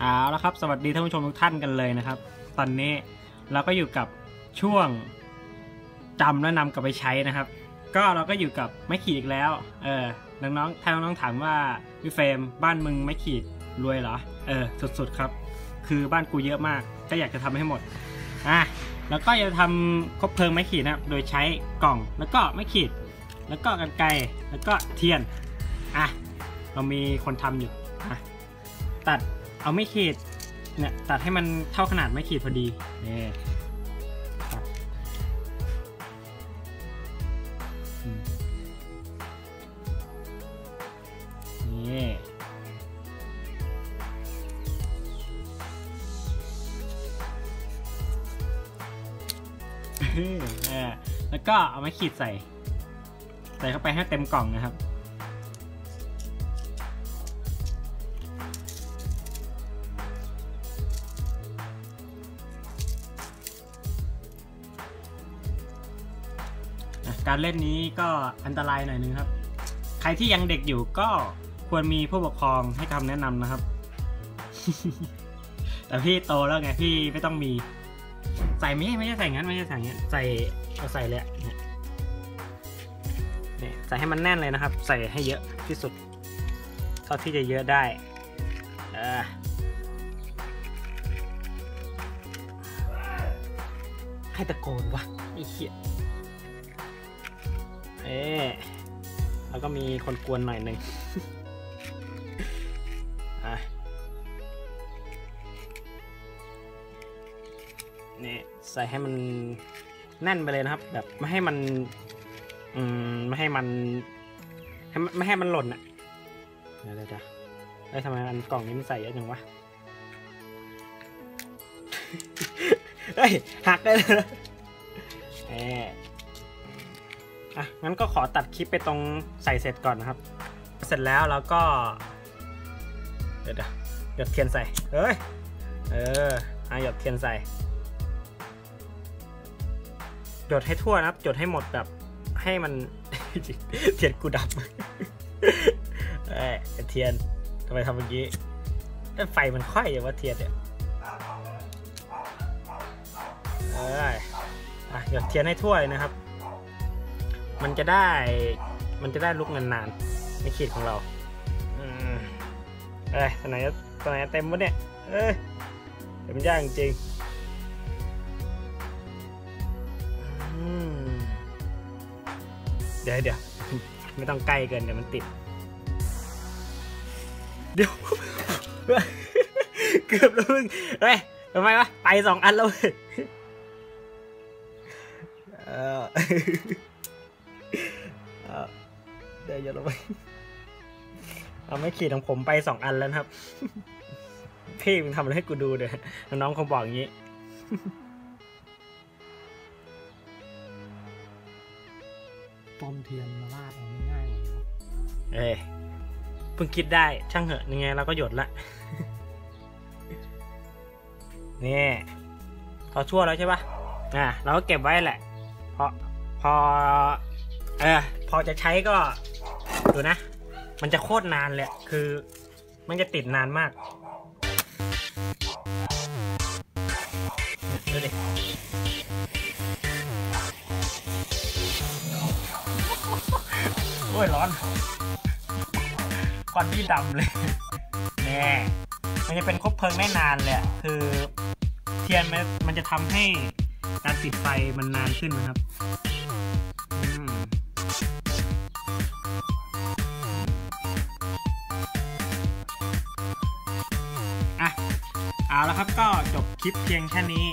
เอาละครับ สวัสดีท่านผู้ชมทุกท่านกันเลยนะครับ ตอนนี้เราก็อยู่กับช่วงจำและนำกลับไปใช้นะครับ ก็เราก็อยู่กับไม้ขีดอีกแล้ว เออน้องๆถ้าน้องๆถามว่าพี่เฟรมบ้านมึงไม้ขีดรวยเหรอ เออสุดๆครับ คือบ้านกูเยอะมาก ก็อยากจะทำให้หมด อะ แล้วก็จะทำคบเพลิงไม้ขีดนะครับ โดยใช้กล่อง แล้วก็ไม้ขีด แล้วก็กันไกรแล้วก็เทียน อะ เรามีคนทำอยู่ อะ ตัด เอาไม่ขีดเนี่ยตัดให้มันเท่าขนาดไม่ขีดพอดีนี่ตัดอืมนี่เออแล้วก็เอาไม้ขีดใส่ ใส่เข้าไปให้เต็มกล่องนะครับ การเล่นนี้ก็อันตรายหน่อยนึงครับ ใครที่ยังเด็กอยู่ก็ควรมีผู้ปกครองให้คำแนะนำนะครับ แต่พี่โตแล้วไงพี่ไม่ต้องมี ใส่ไม่ใช่ไม่ใช่ใส่งั้นไม่ใช่ใส่งั้นใส่เอาใส่เลยเนี่ยใส่ให้มันแน่นเลยนะครับ ใส่ให้เยอะที่สุด เท่าที่จะเยอะได้ให้ตะโกนวะไอ้เหี้ย เอ๊ะแล้วก็มีคนกวนหน่อยหนึ่งอะนี่ใส่ให้มันแน่นไปเลยนะครับ แบบไม่ให้มันอืมไม่ให้มันให้มันไม่ให้มันหล่นอะเดี๋ยวเดี๋ยวเอ้ยทำไมอันกล่องนี้มันใส่เยอะจังวะเฮ้ยหักได้เลยนะเอ๊ะ อะงั้นก็ขอตัดคลิปไปตรงใส่เสร็จก่อนนะครับ เสร็จแล้วเราก็ เดี๋ยวเดี๋ยวหยดเทียนใส่เอ้ยเอออะหยดเทียนใส่หยดให้ทั่วนะครับหยดให้หมดแบบให้มันเทียนกูดับเอ้ยเทียนทำไมทำอย่างนี้เอ้ยไฟมันค่อยอย่างว่าเทียนเนี่ยเอ้ยอะหยดเทียนให้ทั่วเลยนะครับ มันจะได้ มันจะได้ลุกนานๆในขีดของเราเอ้ยตอนไหนตอนไหนเต็มวะเนี่ย เอ้ยเต็มยากจริงเดี๋ยวเดี๋ยวไม่ต้องใกล้เกินเดี๋ยวมันติด เดี๋ยว เกือบแล้วมึงเฮ้ยทำไมวะ ไปสองอันแล้วเว้ยเออ เอ่อเดี๋ยวอย่าลงไปเอาไม่ขีดของผมไปสองอันแล้วนะครับ พี่มึงทำอะไรให้กูดูเดี๋ยวน้องๆคงบอกอย่างนี้ต้มเทียนมาราดเอาง่ายๆกว่านี้เอ้ยเพิ่งคิดได้ช่างเหอะยังไงเราก็หยดละนี่พอชั่วแล้วใช่ปะอะเราก็เก็บไว้แหละ พอพอ เออพอจะใช้ก็ดูนะ มันจะโคตรนานเลยคือมันจะติดนานมากดูดิโอ้ยร้อนควันที่ดำเลยแน่มันจะเป็นคบเพลิงได้นานเลยคือเทียนมันมันจะทำให้การติดไฟมันนานขึ้นนะครับ เอาแล้วครับก็จบคลิปเพียงแค่นี้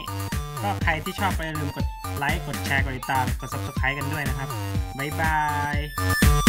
ก็ใครที่ชอบไปอย่าลืมกดไลค์ กดแชร์ กดติดตาม กด subscribe กันด้วยนะครับ บ๊ายบาย